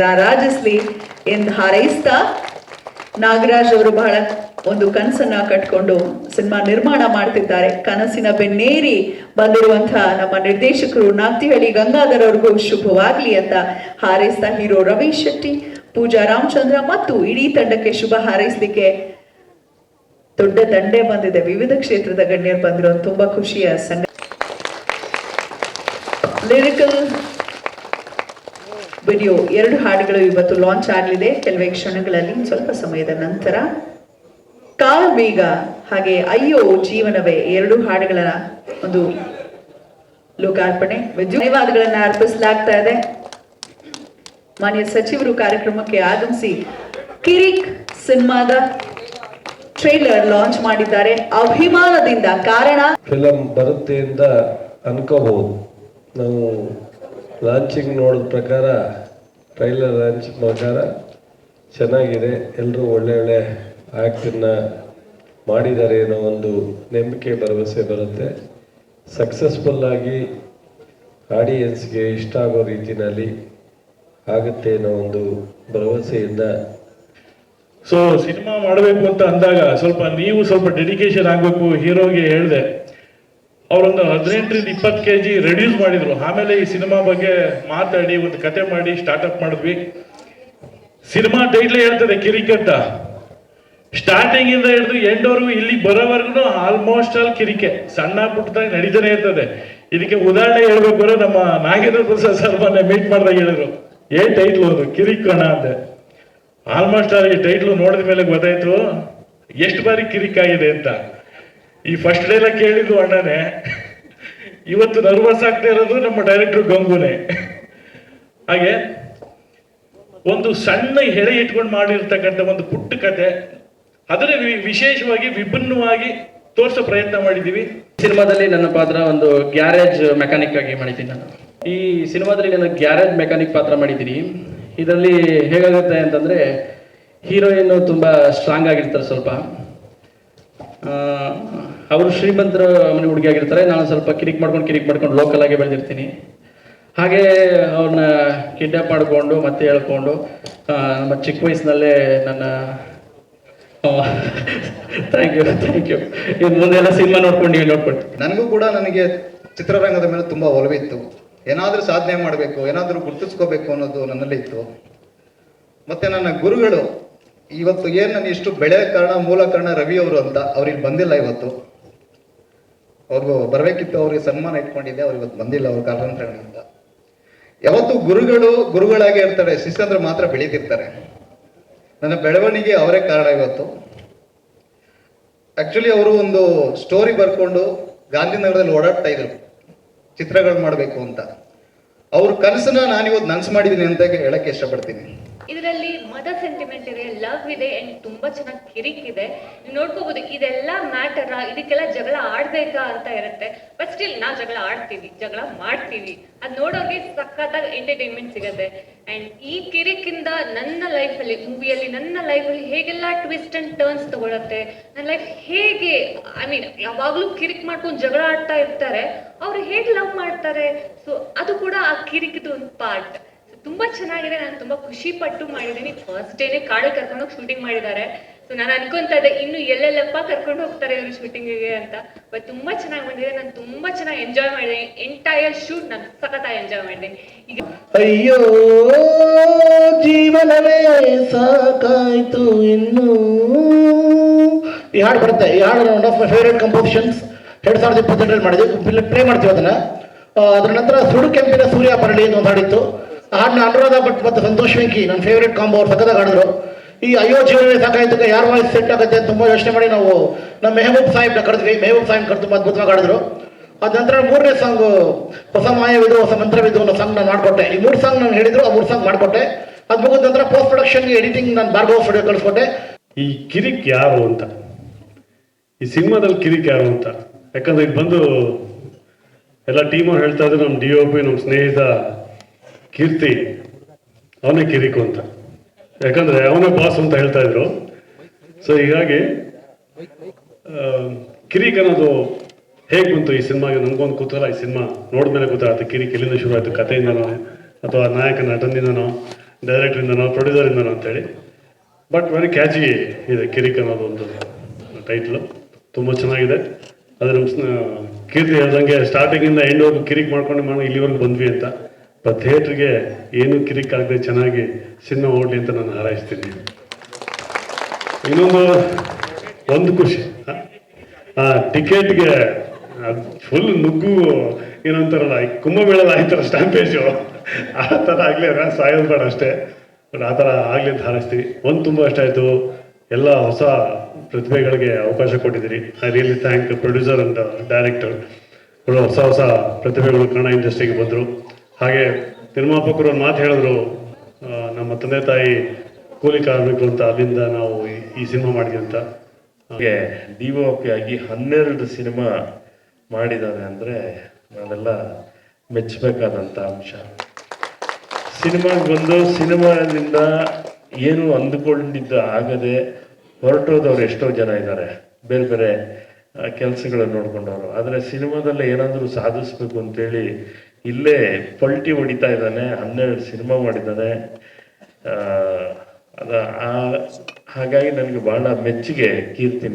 ರಾರಾಜಿಸ್ಲಿ ಎಂದು ಹಾರೈಸ್ತಾ ನಾಗರಾಜ್ ಅವರು ಬಹಳ ಒಂದು ಕನಸನ್ನ ಕಟ್ಕೊಂಡು ಸಿನಿಮಾ ನಿರ್ಮಾಣ ಮಾಡ್ತಿದ್ದಾರೆ. ಕನಸಿನ ಬೆನ್ನೇರಿ ಬಂದಿರುವಂತಹ ನಮ್ಮ ನಿರ್ದೇಶಕರು ನಾಗ್ತಿಹಳ್ಳಿ ಗಂಗಾಧರ್ ಅವ್ರಿಗೂ ಶುಭವಾಗ್ಲಿ ಅಂತ ಹಾರೈಸ್ತಾ ಹೀರೋ ರಮೇಶ್ ಶೆಟ್ಟಿ, ಪೂಜಾ ರಾಮಚಂದ್ರ ಮತ್ತು ಇಡೀ ತಂಡಕ್ಕೆ ಶುಭ ಹಾರೈಸಲಿಕ್ಕೆ ದೊಡ್ಡ ದಂಡೆ ಬಂದಿದೆ. ವಿವಿಧ ಕ್ಷೇತ್ರದ ಗಣ್ಯರು ಬಂದಿರೋ. ತುಂಬಾ ಖುಷಿಯ ಸಂಗ ಲಿರಿಕಲ್ ವಿಡಿಯೋ ಎರಡು ಹಾಡುಗಳು ಇವತ್ತು ಲಾಂಚ್ ಆಗಲಿದೆ. ಕೆಲವೇ ಕ್ಷಣಗಳಲ್ಲಿ ಸ್ವಲ್ಪ ಸಮಯದ ನಂತರ. ಕಾಲ್ಬೇಗ ಹಾಗೆ ಅಯ್ಯೋ ಜೀವನವೇ ಎರಡು ಹಾಡುಗಳ ಒಂದು ಲೋಕಾರ್ಪಣೆ. ಧನ್ಯವಾದಗಳನ್ನ ಅರ್ಪಿಸಲಾಗ್ತಾ ಇದೆ. ಮಾನ್ಯ ಸಚಿವರು ಕಾರ್ಯಕ್ರಮಕ್ಕೆ ಆಗಮಿಸಿ ಕಿರಿಕ್ ಸಿನಿಮಾದ ಟ್ರೈಲರ್ ಲಾಂಚ್ ಮಾಡಿದ್ದಾರೆ. ಅಭಿಮಾನದಿಂದ ಕಾರಣ ಫಿಲಂ ಬರುತ್ತೆ ಅಂತ ಅನ್ಕೋಬಹುದು. ನಾವು ಲಾಂಚಿಂಗ್ ನೋಡಿದ ಪ್ರಕಾರ ಟ್ರೈಲರ್ ಲಾಂಚ್ ಪ್ರಕಾರ ಚೆನ್ನಾಗಿದೆ. ಎಲ್ಲರೂ ಒಳ್ಳೆ ಒಳ್ಳೆ ಆ್ಯಕ್ಟನ್ನು ಮಾಡಿದ್ದಾರೆ ಅನ್ನೋ ಒಂದು ನಂಬಿಕೆ, ಭರವಸೆ ಬರುತ್ತೆ. ಸಕ್ಸಸ್ಫುಲ್ಲಾಗಿ ಆಡಿಯನ್ಸ್ಗೆ ಇಷ್ಟ ಆಗೋ ರೀತಿಯಲ್ಲಿ ಆಗುತ್ತೆ ಅನ್ನೋ ಒಂದು ಭರವಸೆಯಿಂದ. ಸೊ ಸಿನಿಮಾ ಮಾಡಬೇಕು ಅಂತ ಅಂದಾಗ ಸ್ವಲ್ಪ ನೀವು ಸ್ವಲ್ಪ ಡೆಡಿಕೇಶನ್ ಆಗಬೇಕು, ಹೀರೋಗೆ ಹೇಳಿದೆ. ಅವರೊಂದು ಹದಿನೆಂಟರಿಂದ ಇಪ್ಪತ್ತು ಕೆ ಜಿ ರೆಡ್ಯೂಸ್ ಮಾಡಿದ್ರು. ಆಮೇಲೆ ಈ ಸಿನಿಮಾ ಬಗ್ಗೆ ಮಾತಾಡಿ, ಒಂದು ಕತೆ ಮಾಡಿ ಸ್ಟಾರ್ಟ್ಅಪ್ ಮಾಡಿದ್ವಿ. ಸಿನಿಮಾ ಟೈಟ್ಲೇ ಹೇಳ್ತದೆ ಕಿರಿಕ್ ಅಂತ. ಸ್ಟಾರ್ಟಿಂಗ್ ಇಂದ ಹಿಡಿದು ಎಂಡವರೆಗೂ ಇಲ್ಲಿ ಬರೋವರೆಗೂ ಆಲ್ಮೋಸ್ಟ್ ಆಲ್ ಕಿರಿಕೆ. ಸಣ್ಣ ಪುಟ್ಟದಾಗ ನಡೀತಾನೆ ಇರ್ತದೆ. ಇದಕ್ಕೆ ಉದಾಹರಣೆ ಹೇಳ್ಬೇಕು ಅಂದ್ರೆ ನಮ್ಮ ನಾಗೇಂದ್ರ ಪ್ರಸಾದ್ ಸರ್ ಮೀಟ್ ಮಾಡಿದಾಗ ಹೇಳಿದ್ರು. ಏ ಟೈಟ್ಲು ಅದು ಕಿರಿಕಣ ಅಂತ. ಆಲ್ಮೋಸ್ಟ್ ಆಲ್ ಈ ಟೈಟ್ಲು ನೋಡಿದ ಮೇಲೆ ಗೊತ್ತಾಯ್ತು, ಎಷ್ಟು ಬಾರಿ ಕಿರಿಕ್ ಆಗಿದೆ ಅಂತ. ಈ ಫಸ್ಟ್ ಡೇ ಎಲ್ಲ ಕೇಳಿದ್ದು ಅಣ್ಣನೇ. ಇವತ್ತು ನರ್ವಸ್ ಆಗ್ತಾ ಇರೋದು ನಮ್ಮ ಡೈರೆಕ್ಟರ್ ಗಂಗೂನೆ. ಹಾಗೆ ಒಂದು ಸಣ್ಣ ಹೆಡೆ ಇಟ್ಕೊಂಡು ಮಾಡಿರ್ತಕ್ಕಂಥ ಒಂದು ಪುಟ್ಟ ಕತೆ. ಅದನ್ನೇ ವಿಶೇಷವಾಗಿ ವಿಭಿನ್ನವಾಗಿ ತೋರಿಸೋ ಪ್ರಯತ್ನ ಮಾಡಿದ್ದೀವಿ ಸಿನಿಮಾದಲ್ಲಿ ನನ್ನ ಪಾತ್ರ ಒಂದು ಗ್ಯಾರೇಜ್ ಮೆಕ್ಯಾನಿಕ್ ಆಗಿ ಮಾಡಿದ್ದೀನಿ ನಾನು. ಈ ಸಿನಿಮಾದಲ್ಲಿ ನಾನು ಗ್ಯಾರೇಜ್ ಮೆಕ್ಯಾನಿಕ್ ಪಾತ್ರ ಮಾಡಿದ್ದೀನಿ. ಇದರಲ್ಲಿ ಹೇಗಾಗುತ್ತೆ ಅಂತಂದ್ರೆ, ಹೀರೋಯಿನ್ ತುಂಬಾ ಸ್ಟ್ರಾಂಗ್ ಆಗಿರ್ತಾರೆ ಸ್ವಲ್ಪ. ಅವರು ಶ್ರೀಮಂತರ ಮನೆ ಹುಡುಗಿ ಆಗಿರ್ತಾರೆ. ನಾನು ಸ್ವಲ್ಪ ಕಿರಿಕ್ ಮಾಡ್ಕೊಂಡು ಕಿರಿಕ್ ಮಾಡ್ಕೊಂಡು ಲೋಕಲ್ ಆಗಿ ಬೆಳೆದಿರ್ತೀನಿ. ಹಾಗೆ ಅವ್ರನ್ನ ಕಿಡ್ನಾಪ್ ಮಾಡಿಕೊಂಡು ಮತ್ತೆ ಹೇಳ್ಕೊಂಡು ನಮ್ಮ ಚಿಕ್ಕ ವಯಸ್ಸಿನಲ್ಲೇ ನನ್ನ ಥ್ಯಾಂಕ್ ಯು ಥ್ಯಾಂಕ್ ಯು ಇನ್ನು ಮುಂದೆ ಎಲ್ಲ ಸಿನಿಮಾ ನೋಡ್ಕೊಂಡು ನೀವು ನೋಡ್ಕೊಂಡು ನನಗೂ ಕೂಡ ನನಗೆ ಚಿತ್ರರಂಗದ ಮೇಲೆ ತುಂಬ ಒಲವಿತ್ತು ಏನಾದರೂ ಸಾಧನೆ ಮಾಡಬೇಕು, ಏನಾದರೂ ಗುರುತಿಸ್ಕೋಬೇಕು ಅನ್ನೋದು ನನ್ನಲ್ಲಿ ಇತ್ತು. ಮತ್ತೆ ನನ್ನ ಗುರುಗಳು, ಇವತ್ತು ಏನು ನಾನು ಇಷ್ಟು ಬೆಳೆ ಕಾರಣ, ಮೂಲ ಕಾರಣ ರವಿ ಅವರು ಅಂತ ಅವ್ರಿಗೆ ಬಂದಿಲ್ಲ ಇವತ್ತು. ಅವ್ರಿಗೂ ಬರಬೇಕಿತ್ತು, ಅವ್ರಿಗೆ ಸನ್ಮಾನ ಇಟ್ಕೊಂಡಿದ್ದೆ, ಅವ್ರು ಇವತ್ತು ಬಂದಿಲ್ಲ ಅವ್ರ ಕಾರಣಾಂತರಗಳಿಂದ. ಯಾವತ್ತು ಗುರುಗಳು ಗುರುಗಳಾಗಿ ಇರ್ತಾರೆ, ಶಿಷ್ಯಂದ್ರೆ ಮಾತ್ರ ಬೆಳೀತಿರ್ತಾರೆ. ನನ್ನ ಬೆಳವಣಿಗೆ ಅವರೇ ಕಾರಣ ಇವತ್ತು. ಆಕ್ಚುಲಿ ಅವರು ಒಂದು ಸ್ಟೋರಿ ಬರ್ಕೊಂಡು ಗಾಂಧಿನಗರದಲ್ಲಿ ಓಡಾಡ್ತಾ ಇದ್ರು. ಚಿತ್ರಗಳು ಮಾಡಬೇಕು ಅಂತ. ಅವ್ರ ಕನಸನ್ನ ನಾನಿವತ್ತು ನನಸು ಮಾಡಿದ್ದೀನಿ ಅಂತ ಹೇಳಕ್ಕೆ ಇಷ್ಟಪಡ್ತೀನಿ. ಇದರಲ್ಲಿ ಮದ ಸೆಂಟಿಮೆಂಟ್ ಇದೆ ಲವ್ ಇದೆ ಅಂಡ್ ತುಂಬಾ ಚೆನ್ನಾಗಿ ಕಿರಿಕ್ ಇದೆ ನೋಡ್ಕೋಬಹುದು ಇದೆಲ್ಲ ಮ್ಯಾಟರ್ ಇದಕ್ಕೆಲ್ಲ ಜಗಳ ಆಡ್ಬೇಕಾ ಅಂತ ಇರುತ್ತೆ. ಬಟ್ ಸ್ಟಿಲ್ ನಾವು ಜಗಳ ಆಡ್ತೀವಿ, ಜಗಳ ಮಾಡ್ತೀವಿ. ಅದ್ ನೋಡೋಕೆ ಸಖತ್ತಾಗಿ ಎಂಟರ್ಟೈನ್ಮೆಂಟ್ ಸಿಗತ್ತೆ. ಅಂಡ್ ಈ ಕಿರಿಕಿಂದ ನನ್ನ ಲೈಫಲ್ಲಿ ಮೂವಿಯಲ್ಲಿ ನನ್ನ ಲೈಫಲ್ಲಿ ಹೇಗೆಲ್ಲ ಟ್ವಿಸ್ಟ್ ಅಂಡ್ ಟರ್ನ್ಸ್ ತಗೊಳತ್ತೆ, ನನ್ನ ಲೈಫ್ ಹೇಗೆ ಐ ಮೀನ್ ಯಾವಾಗ್ಲೂ ಕಿರಿಕ್ ಮಾಡ್ಕೊಂಡು ಜಗಳ ಆಡ್ತಾ ಇರ್ತಾರೆ, ಅವ್ರು ಹೇಗೆ ಲವ್ ಮಾಡ್ತಾರೆ? ಸೊ ಅದು ಕೂಡ ಆ ಕಿರಿಕಿದು ಒಂದು ಪಾರ್ಟ್ ತುಂಬಾ ಚೆನ್ನಾಗಿದೆ. ನಾನು ತುಂಬಾ ಖುಷಿ ಪಟ್ಟು ಮಾಡಿದ್ದೀನಿ ಫಸ್ಟ್ ಡೇನೆ ಕಾಡು ಕರ್ಕೊಂಡು ಹೋಗಿ ಶೂಟಿಂಗ್ ಮಾಡಿದ್ದಾರೆ. ಸೊ ನಾನು ಅನ್ಕೊಂತ ಇದ್ದೆ, ಇನ್ನು ಎಲ್ಲೆಲ್ಲಪ್ಪ ಕರ್ಕೊಂಡು ಹೋಗ್ತಾರೆ ಇವರು ಶೂಟಿಂಗಿಗೆ ಅಂತ. ಬಟ್ ತುಂಬಾ ಚೆನ್ನಾಗಿ ಬಂದಿದೆ. ನಾನು ತುಂಬಾ ಚೆನ್ನಾಗಿ ಎಂಜಾಯ್ ಮಾಡಿದ್ದೀನಿ ಎಂಟೈರ್ ಶೂಟ್ ನಾನು ಸಖತ್ತಾಗಿ ಎಂಜಾಯ್ ಮಾಡಿದ್ದೀನಿ ಈಗ ಅಯ್ಯೋ, ಜೀವನವೇ ಸಾಕಾಯ್ತು ಇನ್ನು. ಈ ಹಾಡು ಬರುತ್ತೆ. ಈ ಹಾಡು one of my favourite compositions ಎರಡ್ ಸಾವಿರದ ಇಪ್ಪತ್ತೆಂಟರಲ್ಲಿ ಮಾಡಿದ್ವಿ ಪ್ಲೇ ಮಾಡ್ತೀವಿ ಅದನ್ನ. ಅದರ ನಂತರ ಸುಡು ಕೆಂಪಿನ ಸೂರ್ಯ ಪರಳಿ ಅಂತ ಒಂದು ಹಾಡಿತ್ತು. ಹಾಡನ್ನ ಅನುರಾಧ ಭಟ್ ಮತ್ತು ಸಂತೋಷ್ ವೆಂಕಿ, ನನ್ನ ಫೇವ್ರೆಟ್ ಕಾಂಬೋ ಅವ್ರು ಸಖತ್ತಾಗಿ ಹಾಡಿದ್ರು. ಈ ಅಯ್ಯೋ ಜೀವನವೇ ಸಾಕಾಯ್ತು ಯಾರ ವಾಯ್ಸ್ ಸೆಟ್ ಆಗುತ್ತೆ ಅಂತ ತುಂಬಾ ಯೋಚನೆ ಮಾಡಿ ನಾವು ನಮ್ಮ ಮೆಹಬೂಬ್ ಸಾಹಿಬ್ನ ಕರೆದ್ವಿ. ಮೆಹಬೂಬ್ ಸಾಹಿಬ್ ಕರೆದು ಅದ್ಭುತವಾಗಿ ಹಾಡಿದ್ರು. ಅದ ನಂತರ ಮೂರನೇ ಸಾಂಗ್ ಹೊಸ ಮಾಯವಿದು, ಹೊಸ ಮಂತ್ರವಿದು ಅನ್ನೋ ಸಾಂಗ್ ನಾನು ಮಾಡಿಕೊಟ್ಟೆ. ಈ ಮೂರು ಸಾಂಗ್ ನಾನು ಹೇಳಿದ್ರು, ಆ ಮೂರು ಸಾಂಗ್ ಮಾಡಿಕೊಟ್ಟೆ. ಅದ್ ಮುಗಿದ ನಂತರ ಪೋಸ್ಟ್ ಪ್ರೊಡಕ್ಷನ್ಗೆ ಎಡಿಟಿಂಗ್ ನಾನು ಬಾರ್ಗೋ ಸ್ಟುಡಿಯೋ ಕಳಿಸ್ಕೊಟ್ಟೆ. ಈ ಕಿರಿಕ್ ಯಾರು ಅಂತ? ಈ ಸಿನಿಮಾದಲ್ಲಿ ಕಿರಿಕ್ ಯಾರು ಅಂತ? ಯಾಕಂದ್ರೆ ಇದು ಬಂದು ಎಲ್ಲ ಟೀಮ್ ಹೇಳ್ತಾ ಇದ್ರು ನಮ್ಮ ಡಿ ಒ ನಮ್ಮ ಸ್ನೇಹಿತ ಕೀರ್ತಿ, ಅವನೇ ಕಿರಿಕು ಅಂತ. ಯಾಕಂದ್ರೆ ಅವನೇ ಬಾಸ್ ಅಂತ ಹೇಳ್ತಾ ಇದ್ರು. ಸೊ ಹೀಗಾಗಿ ಕಿರಿಕ್ ಅನ್ನೋದು ಹೇಗೆ ಬಂತು ಈ ಸಿನಿಮಾಗೆ? ನಮಗೊಂದು ಕೂತಲ್ಲ ಈ ಸಿನಿಮಾ? ನೋಡಿದ್ಮೇಲೆ ಗೊತ್ತಾಗುತ್ತೆ ಕಿರಿಕ್ ಎಲ್ಲಿಂದ ಶುರು ಆಯ್ತು? ಕಥೆಯಿಂದನೋ, ಅಥವಾ ನಾಯಕ ನಟನಿಂದನೋ, ಡೈರೆಕ್ಟ್ರಿಂದನೋ, ಪ್ರೊಡ್ಯೂಸರಿಂದನೋ ಅಂತೇಳಿ. ಬಟ್ ವೆರಿ ಕ್ಯಾಚಿ ಇದೆ ಕಿರಿಕ್ ಅನ್ನೋದು ಒಂದು ಟೈಟ್ಲು ತುಂಬ ಚೆನ್ನಾಗಿದೆ. ಅದ್ರ ಕೀರ್ತಿ ಹೇಳ್ದಂಗೆ ಸ್ಟಾರ್ಟಿಂಗಿಂದ ಹೋಗಿ ಕಿರಿಕ್ ಮಾಡ್ಕೊಂಡು ಮಾಡಿ ಇಲ್ಲಿವರೆಗೂ ಬಂದ್ವಿ ಅಂತ. ಥಿಯೇಟ್ರಿಗೆ ಏನು ಕಿರಿಕ್ ಆಗದೆ ಚೆನ್ನಾಗಿ ಸಿನಿಮಾ ಓಡಲಿ ಅಂತ ನಾನು ಹಾರೈಸ್ತೀನಿ. ಇನ್ನೊಂದು, ಒಂದು ಖುಷಿ. ಆ ಟಿಕೆಟ್ಗೆ ಫುಲ್ ನುಗ್ಗು ಏನಂತಾರಲ್ಲ ಕುಂಭಮೇಳ ಆಯ್ತಾರ ಸ್ಟ್ಯಾಂಪೇಜು ಆ ಥರ ಆಗಲಿ ಸಾಯೋದು ಬೇಡ ಅಷ್ಟೇ. ಬಟ್ ಆ ಥರ ಆಗಲಿ ಅಂತ ಹಾರೈಸ್ತೀವಿ ಒಂದು ತುಂಬ ಇಷ್ಟ ಆಯಿತು. ಎಲ್ಲ ಹೊಸ ಪ್ರತಿಭೆಗಳಿಗೆ ಅವಕಾಶ ಕೊಟ್ಟಿದ್ದೀರಿ. I really thank producer and director ಹೊಸ ಹೊಸ ಪ್ರತಿಭೆಗಳು ಕನ್ನಡ ಇಂಡಸ್ಟ್ರಿಗೆ ಬಂದರು. ಹಾಗೆ ನಿರ್ಮಾಪಕರು ಮಾತು ಹೇಳಿದ್ರು ನಮ್ಮ ತಂದೆ ತಾಯಿ ಕೂಲಿ ಕಾರ್ಮಿಕರು ಅಂತ, ಅಲ್ಲಿಂದ ನಾವು ಈ- ಸಿನಿಮಾ ಮಾಡಿದ್ವಿ ಅಂತ. ಹಾಗೆ ಡಿ ಆಗಿ ಹನ್ನೆರಡು ಸಿನಿಮಾ ಮಾಡಿದ್ದಾರೆ ಅಂದರೆ ನಾವೆಲ್ಲ ಮೆಚ್ಚಬೇಕಾದಂಥ ಅಂಶ. ಸಿನಿಮಾಗೆ ಬಂದು ಸಿನಿಮಾದಿಂದ ಏನು ಅಂದುಕೊಂಡಿದ್ದ ಆಗದೆ ಹೊರಟೋದವ್ರು ಎಷ್ಟೋ ಜನ ಇದ್ದಾರೆ. ಬೇರೆ ಬೇರೆ ಕೆಲಸಗಳನ್ನು ನೋಡ್ಕೊಂಡವರು. ಆದರೆ ಸಿನಿಮಾದಲ್ಲಿ ಏನಾದರೂ ಸಾಧಿಸ್ಬೇಕು ಅಂತೇಳಿ ಇಲ್ಲೇ ಪಲ್ಟಿ ಹೊಡಿತಾ ಇದ್ದಾನೆ ಹನ್ನೆರಡು ಸಿನಿಮಾ ಮಾಡಿದ್ದಾನೆ. ಅದ ಹಾಗಾಗಿ ನನಗೆ ಬಹಳ ಮೆಚ್ಚುಗೆ ಕೀರ್ತಿನ